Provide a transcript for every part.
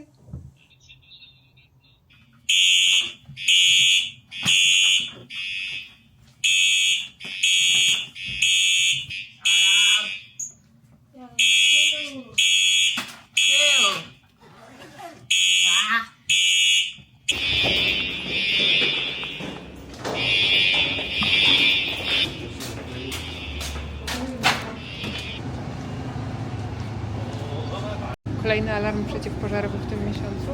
Kolejny przeciwpożarowy w tym miesiącu.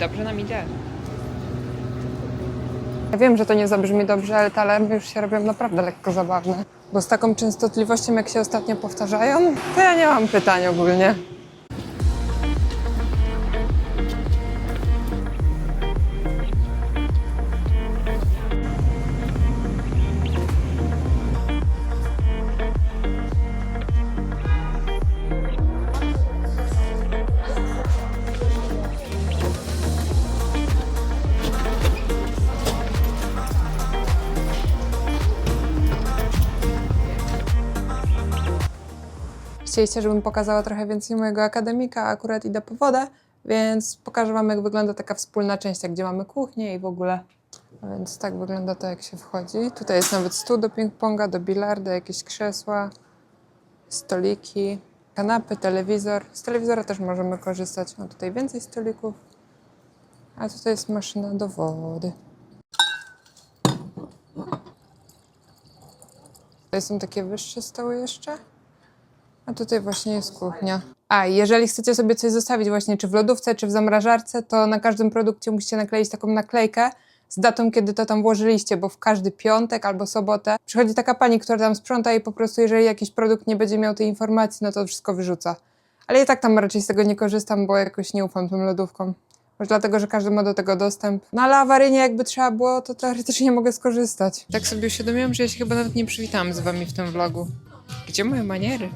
Dobrze nam idzie. Ja wiem, że to nie zabrzmi dobrze, ale te alarmy już się robią naprawdę lekko zabawne. Bo z taką częstotliwością, jak się ostatnio powtarzają, to ja nie mam pytań ogólnie. Chcieliście, żebym pokazała trochę więcej mojego akademika, akurat idę po wodę, więc pokażę Wam, jak wygląda taka wspólna część, gdzie mamy kuchnię i w ogóle. Więc tak wygląda to, jak się wchodzi. Tutaj jest nawet stół do ping-ponga, do bilarda, jakieś krzesła, stoliki, kanapy, telewizor. Z telewizora też możemy korzystać. No tutaj więcej stolików. A tutaj jest maszyna do wody. Tutaj są takie wyższe stoły jeszcze. A tutaj właśnie jest kuchnia. A, jeżeli chcecie sobie coś zostawić właśnie czy w lodówce, czy w zamrażarce, to na każdym produkcie musicie nakleić taką naklejkę z datą, kiedy to tam włożyliście, bo w każdy piątek albo sobotę przychodzi taka pani, która tam sprząta i po prostu jeżeli jakiś produkt nie będzie miał tej informacji, no to wszystko wyrzuca. Ale i tak tam raczej z tego nie korzystam, bo jakoś nie ufam tym lodówkom. Może dlatego, że każdy ma do tego dostęp. No ale awaryjnie jakby trzeba było, to teoretycznie mogę skorzystać. Tak sobie uświadomiłam, że ja się chyba nawet nie przywitałam z wami w tym vlogu. Gdzie moje maniery?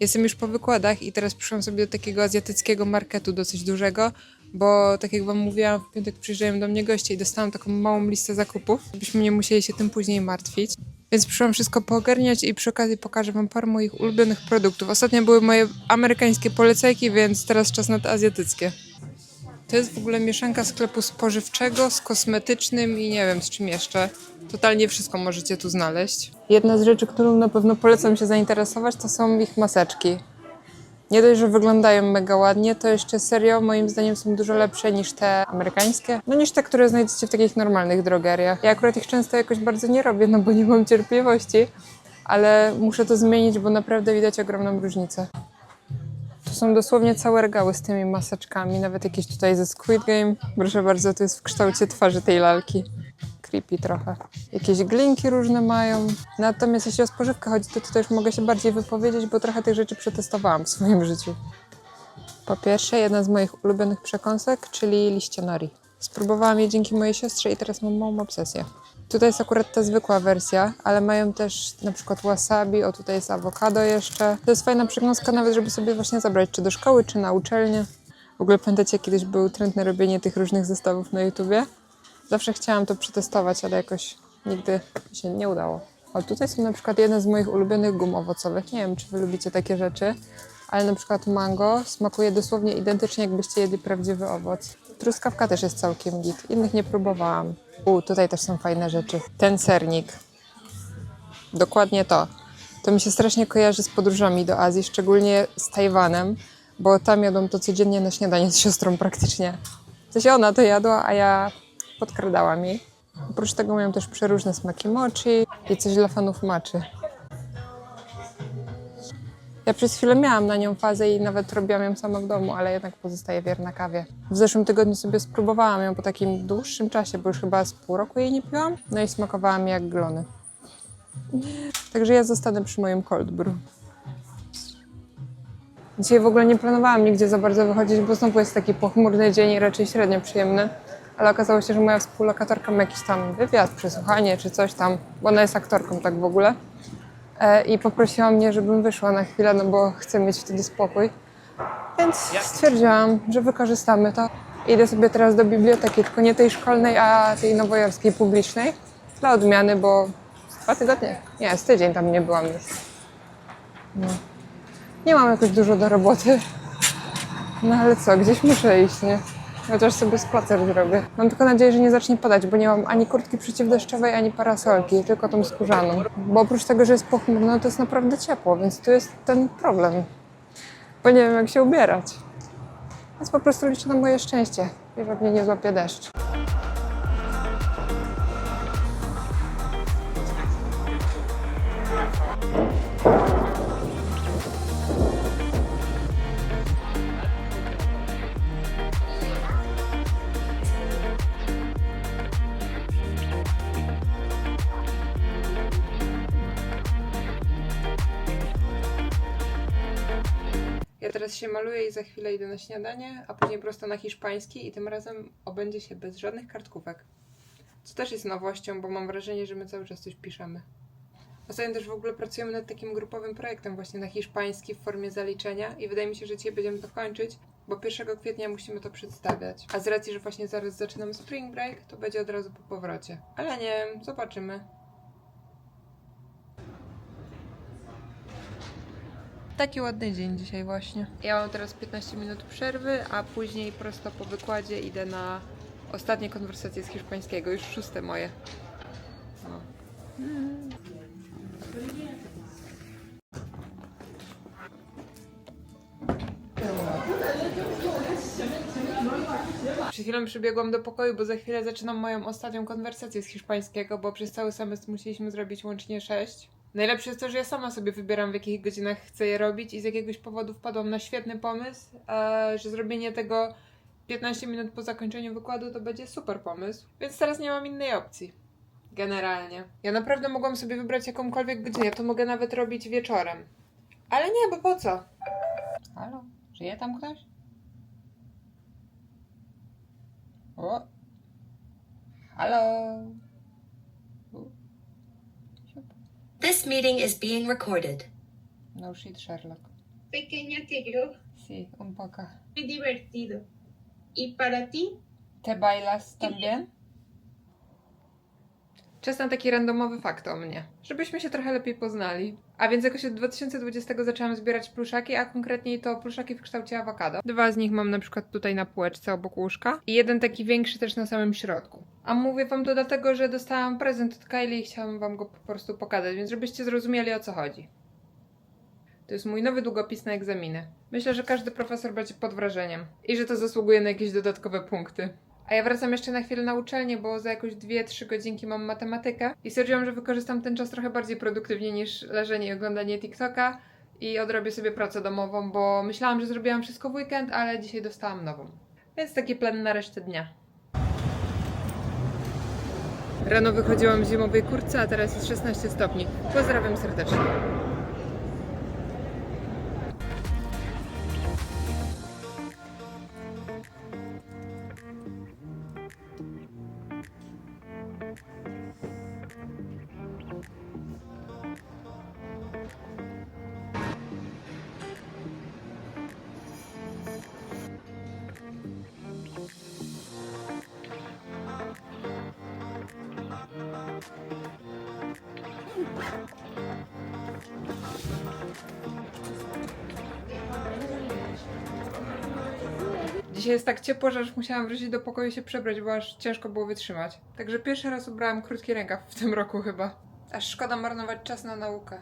Jestem już po wykładach i teraz przyszłam sobie do takiego azjatyckiego marketu dosyć dużego, bo tak jak wam mówiłam, w piątek przyjeżdżają do mnie goście i dostałam taką małą listę zakupów, byśmy nie musieli się tym później martwić. Więc przyszłam wszystko poogarniać i przy okazji pokażę wam parę moich ulubionych produktów. Ostatnio były moje amerykańskie polecajki, więc teraz czas na te azjatyckie. To jest w ogóle mieszanka sklepu spożywczego z kosmetycznym i nie wiem z czym jeszcze. Totalnie wszystko możecie tu znaleźć. Jedna z rzeczy, którą na pewno polecam się zainteresować, to są ich maseczki. Nie dość, że wyglądają mega ładnie, to jeszcze serio moim zdaniem są dużo lepsze niż te amerykańskie. No niż te, które znajdziecie w takich normalnych drogeriach. Ja akurat ich często jakoś bardzo nie robię, no bo nie mam cierpliwości, ale muszę to zmienić, bo naprawdę widać ogromną różnicę. Tu są dosłownie całe regały z tymi maseczkami, nawet jakieś tutaj ze Squid Game. Proszę bardzo, to jest w kształcie twarzy tej lalki. Creepy trochę. Jakieś glinki różne mają. Natomiast jeśli o spożywkę chodzi, to tutaj już mogę się bardziej wypowiedzieć, bo trochę tych rzeczy przetestowałam w swoim życiu. Po pierwsze, jedna z moich ulubionych przekąsek, czyli liście nori. Spróbowałam je dzięki mojej siostrze i teraz mam małą obsesję. Tutaj jest akurat ta zwykła wersja, ale mają też na przykład wasabi, o tutaj jest awokado jeszcze. To jest fajna przekąska nawet, żeby sobie właśnie zabrać czy do szkoły, czy na uczelnię. W ogóle pamiętacie, kiedyś był trend na robienie tych różnych zestawów na YouTubie? Zawsze chciałam to przetestować, ale jakoś nigdy się nie udało. O, tutaj są na przykład jedne z moich ulubionych gum owocowych. Nie wiem, czy wy lubicie takie rzeczy, ale na przykład mango smakuje dosłownie identycznie, jakbyście jedli prawdziwy owoc. Truskawka też jest całkiem git. Innych nie próbowałam. U, tutaj też są fajne rzeczy. Ten sernik. Dokładnie to. To mi się strasznie kojarzy z podróżami do Azji, szczególnie z Tajwanem, bo tam jadą to codziennie na śniadanie z siostrą praktycznie. Coś ona to jadła, a ja podkradałam jej. Oprócz tego mają też przeróżne smaki mochi i coś dla fanów maczy. Ja przez chwilę miałam na nią fazę i nawet robiłam ją sama w domu, ale jednak pozostaję wierna kawie. W zeszłym tygodniu sobie spróbowałam ją po takim dłuższym czasie, bo już chyba z pół roku jej nie piłam. No i smakowała mi jak glony. Także ja zostanę przy moim cold brew. Dzisiaj w ogóle nie planowałam nigdzie za bardzo wychodzić, bo znowu jest taki pochmurny dzień i raczej średnio przyjemny. Ale okazało się, że moja współlokatorka ma jakiś tam wywiad, przesłuchanie czy coś tam, bo ona jest aktorką tak w ogóle. E, I poprosiła mnie, żebym wyszła na chwilę, no bo chcę mieć wtedy spokój. Więc stwierdziłam, że wykorzystamy to. Idę sobie teraz do biblioteki, tylko nie tej szkolnej, a tej nowojorskiej publicznej. Dla odmiany, bo dwa tygodnie, nie, z tydzień tam nie byłam już. No. Nie mam jakoś dużo do roboty. No ale co, gdzieś muszę iść, nie? Chociaż sobie spacer zrobię. Mam tylko nadzieję, że nie zacznie padać, bo nie mam ani kurtki przeciwdeszczowej, ani parasolki, tylko tą skórzaną. Bo oprócz tego, że jest pochmurno, to jest naprawdę ciepło, więc tu jest ten problem. Bo nie wiem, jak się ubierać. Więc po prostu liczę na moje szczęście i że mnie nie złapie deszcz. Się maluję i za chwilę idę na śniadanie, a później prosto na hiszpański i tym razem obędzie się bez żadnych kartkówek. Co też jest nowością, bo mam wrażenie, że my cały czas coś piszemy. Ostatnio też w ogóle pracujemy nad takim grupowym projektem właśnie na hiszpański w formie zaliczenia i wydaje mi się, że dzisiaj będziemy to kończyć, bo 1 kwietnia musimy to przedstawiać. A z racji, że właśnie zaraz zaczynam spring break, to będzie od razu po powrocie. Ale nie zobaczymy. Taki ładny dzień dzisiaj właśnie. Ja mam teraz 15 minut przerwy, a później prosto po wykładzie idę na ostatnie konwersacje z hiszpańskiego, już szóste moje. No. Przed chwilą przybiegłam do pokoju, bo za chwilę zaczynam moją ostatnią konwersację z hiszpańskiego, bo przez cały semestr musieliśmy zrobić łącznie sześć. Najlepsze jest to, że ja sama sobie wybieram, w jakich godzinach chcę je robić i z jakiegoś powodu wpadłam na świetny pomysł, że zrobienie tego 15 minut po zakończeniu wykładu to będzie super pomysł, więc teraz nie mam innej opcji. Generalnie. Ja naprawdę mogłam sobie wybrać jakąkolwiek godzinę, to mogę nawet robić wieczorem. Ale nie, bo po co? Halo? Żyje tam ktoś? O. Halo? U. Siup. This meeting is being recorded. No shit, Sherlock. pequeña que yo, Sí, un poco. muy divertido. ¿Y para ti? ¿Te bailas también? Czas na taki randomowy fakt o mnie, żebyśmy się trochę lepiej poznali. A więc jakoś od 2020 zaczęłam zbierać pluszaki, a konkretniej to pluszaki w kształcie awokado. Dwa z nich mam na przykład tutaj na półeczce obok łóżka i jeden taki większy też na samym środku. A mówię wam to dlatego, że dostałam prezent od Kylie i chciałam wam go po prostu pokazać, więc żebyście zrozumieli o co chodzi. To jest mój nowy długopis na egzaminy. Myślę, że każdy profesor będzie pod wrażeniem i że to zasługuje na jakieś dodatkowe punkty. A ja wracam jeszcze na chwilę na uczelnię, bo za jakieś 2-3 godzinki mam matematykę i stwierdziłam, że wykorzystam ten czas trochę bardziej produktywnie niż leżenie i oglądanie TikToka i odrobię sobie pracę domową, bo myślałam, że zrobiłam wszystko w weekend, ale dzisiaj dostałam nową. Więc taki plan na resztę dnia. Rano wychodziłam w zimowej kurtce, a teraz jest 16 stopni. Pozdrawiam serdecznie. Dzisiaj jest tak ciepło, że aż musiałam wrócić do pokoju się przebrać, bo aż ciężko było wytrzymać. Także pierwszy raz ubrałam krótki rękaw w tym roku chyba. Aż szkoda marnować czas na naukę.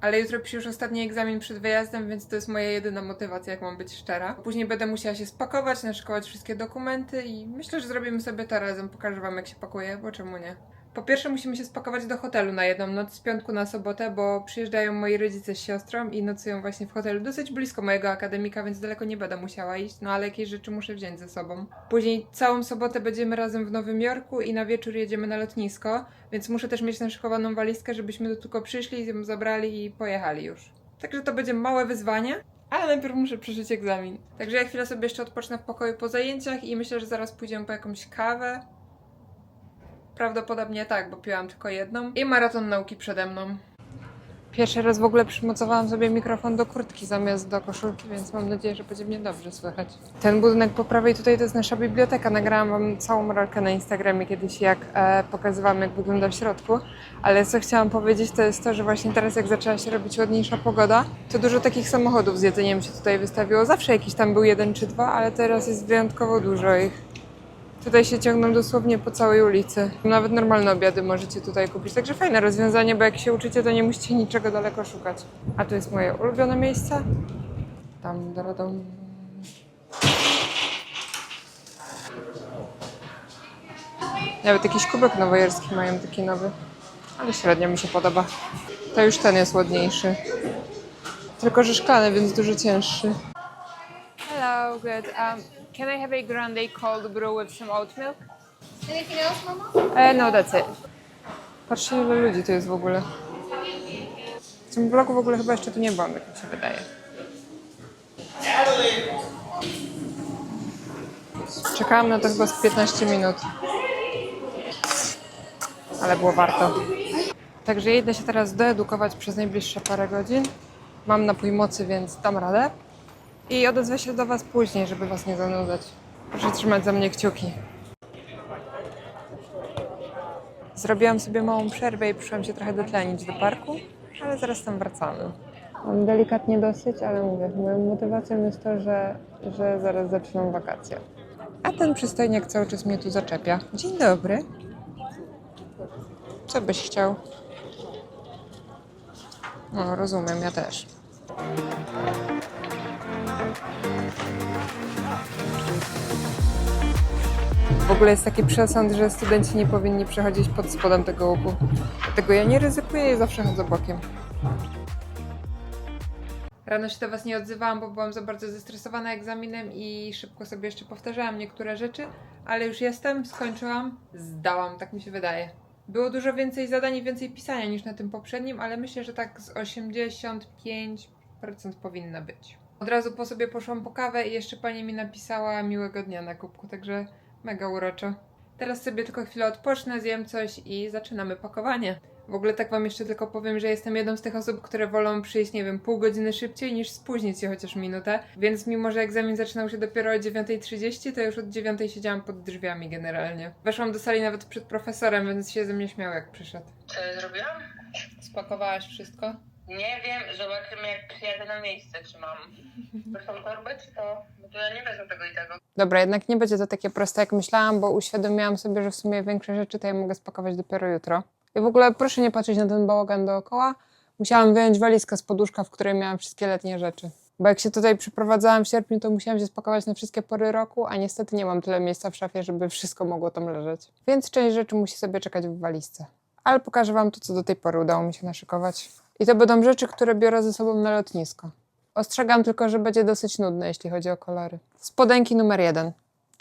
Ale jutro piszę już ostatni egzamin przed wyjazdem, więc to jest moja jedyna motywacja, jak mam być szczera. Później będę musiała się spakować, naszykować wszystkie dokumenty i myślę, że zrobimy sobie to razem. Pokażę wam, jak się pakuje, bo czemu nie? Po pierwsze musimy się spakować do hotelu na jedną noc z piątku na sobotę, bo przyjeżdżają moi rodzice z siostrą i nocują właśnie w hotelu dosyć blisko mojego akademika, więc daleko nie będę musiała iść, no ale jakieś rzeczy muszę wziąć ze sobą. Później całą sobotę będziemy razem w Nowym Jorku i na wieczór jedziemy na lotnisko, więc muszę też mieć naszykowaną walizkę, żebyśmy tu tylko przyszli, ją zabrali i pojechali już. Także to będzie małe wyzwanie. Ale najpierw muszę przeżyć egzamin. Także ja chwilę sobie jeszcze odpocznę w pokoju po zajęciach i myślę, że zaraz pójdziemy po jakąś kawę. Prawdopodobnie tak, bo piłam tylko jedną. I maraton nauki przede mną. Pierwszy raz w ogóle przymocowałam sobie mikrofon do kurtki zamiast do koszulki, więc mam nadzieję, że będzie mnie dobrze słychać. Ten budynek po prawej tutaj to jest nasza biblioteka. Nagrałam wam całą rolkę na Instagramie kiedyś, jak e, pokazywałam, jak wygląda w środku. Ale co chciałam powiedzieć, to jest to, że właśnie teraz, jak zaczęła się robić ładniejsza pogoda, to dużo takich samochodów z jedzeniem się tutaj wystawiło. Zawsze jakiś tam był jeden czy dwa, ale teraz jest wyjątkowo dużo ich. Tutaj się ciągną dosłownie po całej ulicy. Nawet normalne obiady możecie tutaj kupić. Także fajne rozwiązanie, bo jak się uczycie, to nie musicie niczego daleko szukać. A tu jest moje ulubione miejsce. Tam, dam. Nawet jakiś kubek nowojerski mają taki nowy. Ale średnio mi się podoba. To już ten jest ładniejszy. Tylko, że szklany, więc dużo cięższy. Hello, good. Um, can I have a grande cold brew with some oat milk? Anything else, Mama? E, no, that's it. Patrzcie, ile ludzi tu jest w ogóle. W tym vlogu w ogóle chyba jeszcze tu nie byłam, jak mi się wydaje. Czekałam na to chyba z 15 minut. Ale było warto. Także idę się teraz doedukować przez najbliższe parę godzin. Mam napój mocy, więc dam radę. I odezwę się do Was później, żeby Was nie zanudzać. Proszę trzymać za mnie kciuki. Zrobiłam sobie małą przerwę i przyszłam się trochę dotlenić do parku, ale zaraz tam wracamy. Mam delikatnie dosyć, ale mówię, moją motywacją jest to, że, że zaraz zaczynam wakacje. A ten przystojniak cały czas mnie tu zaczepia. Dzień dobry. Co byś chciał? No, rozumiem, ja też. W ogóle jest taki przesąd, że studenci nie powinni przechodzić pod spodem tego łuku. Dlatego ja nie ryzykuję i zawsze chodzę bokiem. Rano się do Was nie odzywałam, bo byłam za bardzo zestresowana egzaminem i szybko sobie jeszcze powtarzałam niektóre rzeczy, ale już jestem, skończyłam, zdałam, tak mi się wydaje. Było dużo więcej zadań i więcej pisania niż na tym poprzednim, ale myślę, że tak z 85% powinno być. Od razu po sobie poszłam po kawę i jeszcze pani mi napisała miłego dnia na kubku, także mega uroczo. Teraz sobie tylko chwilę odpocznę, zjem coś i zaczynamy pakowanie. W ogóle tak wam jeszcze tylko powiem, że jestem jedną z tych osób, które wolą przyjść, nie wiem, pół godziny szybciej niż spóźnić się chociaż minutę. Więc mimo, że egzamin zaczynał się dopiero o 9.30, to już od 9.00 siedziałam pod drzwiami generalnie. Weszłam do sali nawet przed profesorem, więc się ze mnie śmiał jak przyszedł. Co zrobiłam? Spakowałaś wszystko? Nie wiem, zobaczymy jak przyjadę na miejsce, czy mam prostą torbę, czy to... Bo ja nie wezmę tego i tego. Dobra, jednak nie będzie to takie proste, jak myślałam, bo uświadomiłam sobie, że w sumie większe rzeczy to ja mogę spakować dopiero jutro. I w ogóle proszę nie patrzeć na ten bałagan dookoła. Musiałam wyjąć walizkę z poduszka, w której miałam wszystkie letnie rzeczy. Bo jak się tutaj przyprowadzałam w sierpniu, to musiałam się spakować na wszystkie pory roku, a niestety nie mam tyle miejsca w szafie, żeby wszystko mogło tam leżeć. Więc część rzeczy musi sobie czekać w walizce. Ale pokażę Wam to, co do tej pory udało mi się naszykować. I to będą rzeczy, które biorę ze sobą na lotnisko. Ostrzegam tylko, że będzie dosyć nudne, jeśli chodzi o kolory. Spodenki numer jeden.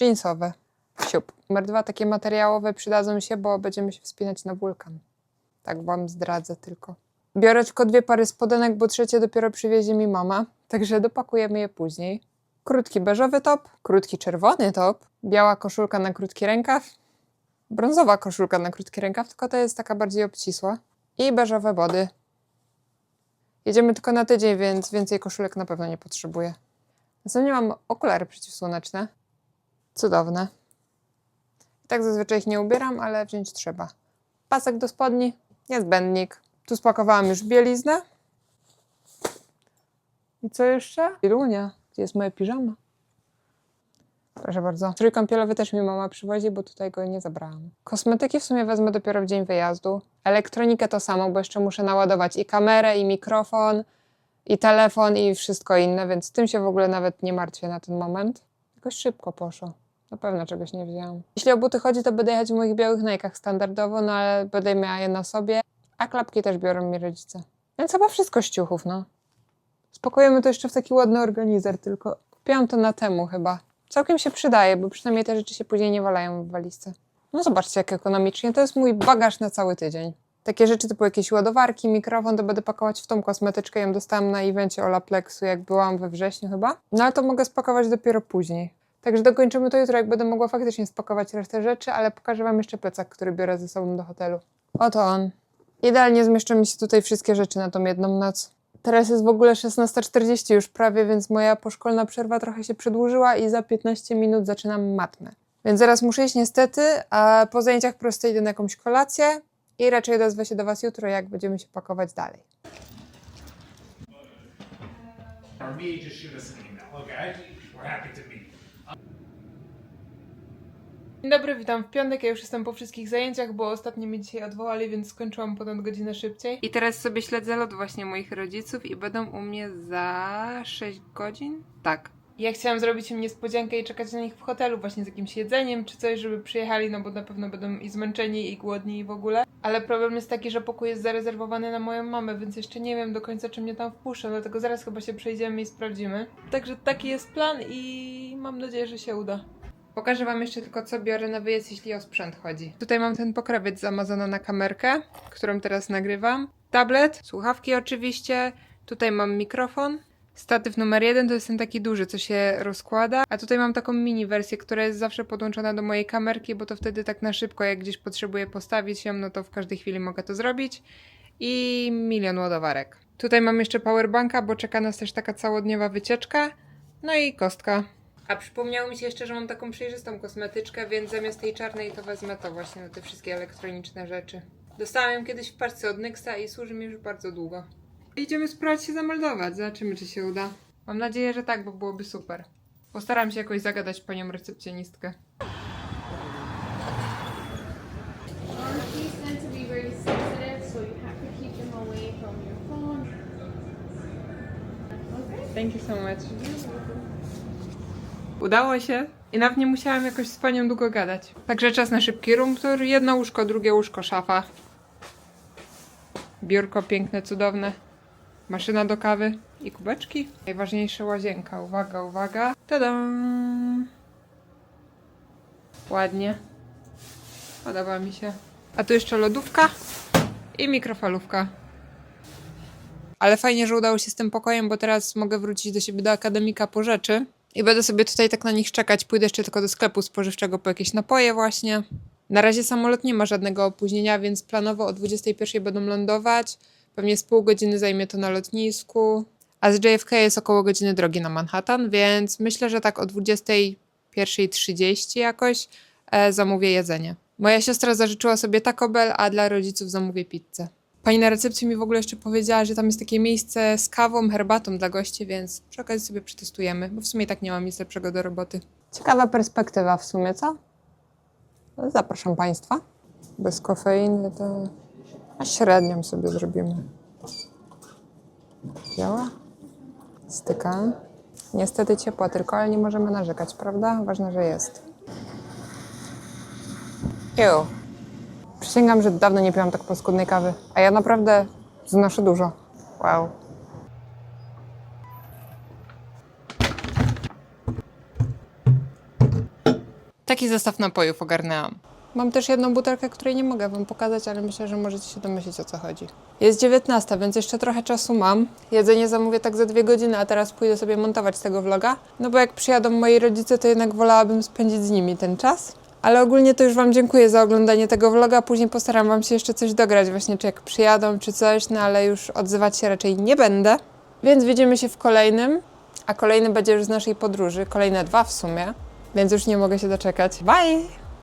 Jeansowe. Siup. Numer dwa, takie materiałowe przydadzą się, bo będziemy się wspinać na wulkan. Tak wam zdradzę tylko. Biorę tylko dwie pary spodenek, bo trzecie dopiero przywiezie mi mama, także dopakujemy je później. Krótki beżowy top, krótki czerwony top, biała koszulka na krótki rękaw, brązowa koszulka na krótki rękaw, tylko to jest taka bardziej obcisła i beżowe body. Jedziemy tylko na tydzień, więc więcej koszulek na pewno nie potrzebuję. Następnie mam okulary przeciwsłoneczne. Cudowne. Tak zazwyczaj ich nie ubieram, ale wziąć trzeba. Pasek do spodni, niezbędnik. Tu spakowałam już bieliznę. I co jeszcze? Ilunia. Gdzie jest moja piżama? Proszę bardzo. Strój kąpielowy też mi mama przywozi, bo tutaj go nie zabrałam. Kosmetyki w sumie wezmę dopiero w dzień wyjazdu. Elektronikę to samo, bo jeszcze muszę naładować i kamerę, i mikrofon, i telefon, i wszystko inne, więc tym się w ogóle nawet nie martwię na ten moment. Jakoś szybko poszło. Na pewno czegoś nie wzięłam. Jeśli o buty chodzi, to będę jechać w moich białych najkach standardowo, no ale będę miała je na sobie, a klapki też biorą mi rodzice. Więc chyba wszystko z ciuchów, no. Spakujemy to jeszcze w taki ładny organizer, tylko kupiłam to na temu chyba. Całkiem się przydaje, bo przynajmniej te rzeczy się później nie walają w walizce. No zobaczcie, jak ekonomicznie. To jest mój bagaż na cały tydzień. Takie rzeczy typu jakieś ładowarki, mikrofon, to będę pakować w tą kosmetyczkę. Ją dostałam na evencie Olaplexu, jak byłam we wrześniu chyba. No ale to mogę spakować dopiero później. Także dokończymy to jutro, jak będę mogła faktycznie spakować resztę rzeczy, ale pokażę Wam jeszcze plecak, który biorę ze sobą do hotelu. Oto on. Idealnie zmieszczą mi się tutaj wszystkie rzeczy na tą jedną noc. Teraz jest w ogóle 16.40 już prawie, więc moja poszkolna przerwa trochę się przedłużyła i za 15 minut zaczynam matmę. Więc zaraz muszę iść niestety, a po zajęciach prosto idę na jakąś kolację i raczej odezwę się do Was jutro, jak będziemy się pakować dalej. or me, just shoot us an email, okay? We're happy to Dzień dobry, witam w piątek. Ja już jestem po wszystkich zajęciach, bo ostatnio mnie dzisiaj odwołali, więc skończyłam ponad godzinę szybciej. I teraz sobie śledzę lot właśnie moich rodziców i będą u mnie za 6 godzin? Tak. Ja chciałam zrobić im niespodziankę i czekać na nich w hotelu właśnie z jakimś jedzeniem czy coś, żeby przyjechali, no bo na pewno będą i zmęczeni, i głodni, i w ogóle. Ale problem jest taki, że pokój jest zarezerwowany na moją mamę, więc jeszcze nie wiem do końca, czy mnie tam wpuszczą, dlatego zaraz chyba się przejdziemy i sprawdzimy. Także taki jest plan i mam nadzieję, że się uda. Pokażę Wam jeszcze tylko, co biorę na wyjazd, jeśli o sprzęt chodzi. Tutaj mam ten pokrowiec z Amazona na kamerkę, którą teraz nagrywam. Tablet, słuchawki oczywiście. Tutaj mam mikrofon. Statyw numer jeden to jest ten taki duży, co się rozkłada. A tutaj mam taką mini wersję, która jest zawsze podłączona do mojej kamerki, bo to wtedy tak na szybko, jak gdzieś potrzebuję postawić ją, no to w każdej chwili mogę to zrobić. I milion ładowarek. Tutaj mam jeszcze powerbanka, bo czeka nas też taka całodniowa wycieczka. No i kostka. A przypomniało mi się jeszcze, że mam taką przejrzystą kosmetyczkę, więc zamiast tej czarnej to wezmę to właśnie na te wszystkie elektroniczne rzeczy. Dostałam ją kiedyś w parce od Nyxa i służy mi już bardzo długo. Idziemy spróbować się zameldować, zobaczymy czy się uda. Mam nadzieję, że tak, bo byłoby super. Postaram się jakoś zagadać panią recepcjonistkę. Thank you so much. Udało się. I nawet nie musiałam jakoś z panią długo gadać. Także czas na szybki room tour. Jedno łóżko, drugie łóżko, szafa. Biurko piękne, cudowne. Maszyna do kawy i kubeczki. Najważniejsza łazienka. Uwaga, uwaga. Tadam! Ładnie. Podoba mi się. A tu jeszcze lodówka i mikrofalówka. Ale fajnie, że udało się z tym pokojem, bo teraz mogę wrócić do siebie do akademika po rzeczy. I będę sobie tutaj tak na nich czekać. Pójdę jeszcze tylko do sklepu spożywczego po jakieś napoje właśnie. Na razie samolot nie ma żadnego opóźnienia, więc planowo o 21 będą lądować. Pewnie z pół godziny zajmie to na lotnisku. A z JFK jest około godziny drogi na Manhattan, więc myślę, że tak o 21.30 jakoś e, zamówię jedzenie. Moja siostra zażyczyła sobie Taco Bell, a dla rodziców zamówię pizzę. Pani na recepcji mi w ogóle jeszcze powiedziała, że tam jest takie miejsce z kawą, herbatą dla gości, więc przy okazji sobie przetestujemy, bo w sumie tak nie mam nic lepszego do roboty. Ciekawa perspektywa w sumie, co? No, Zapraszam Państwa. Bez kofeiny to a średnią sobie zrobimy. Działa? Stykam. Niestety ciepła tylko, ale nie możemy narzekać, prawda? Ważne, że jest. Ew. Przysięgam, że dawno nie piłam tak paskudnej kawy. A ja naprawdę znoszę dużo. Wow. Taki zestaw napojów ogarnęłam. Mam też jedną butelkę, której nie mogę wam pokazać, ale myślę, że możecie się domyślić o co chodzi. Jest 19, więc jeszcze trochę czasu mam. Jedzenie zamówię tak za dwie godziny, a teraz pójdę sobie montować tego vloga. No bo jak przyjadą moi rodzice, to jednak wolałabym spędzić z nimi ten czas. Ale ogólnie to już Wam dziękuję za oglądanie tego vloga. Później postaram Wam się jeszcze coś dograć, właśnie czy jak przyjadą, czy coś, no ale już odzywać się raczej nie będę. Więc widzimy się w kolejnym, a kolejny będzie już z naszej podróży, kolejne dwa w sumie, więc już nie mogę się doczekać. Bye!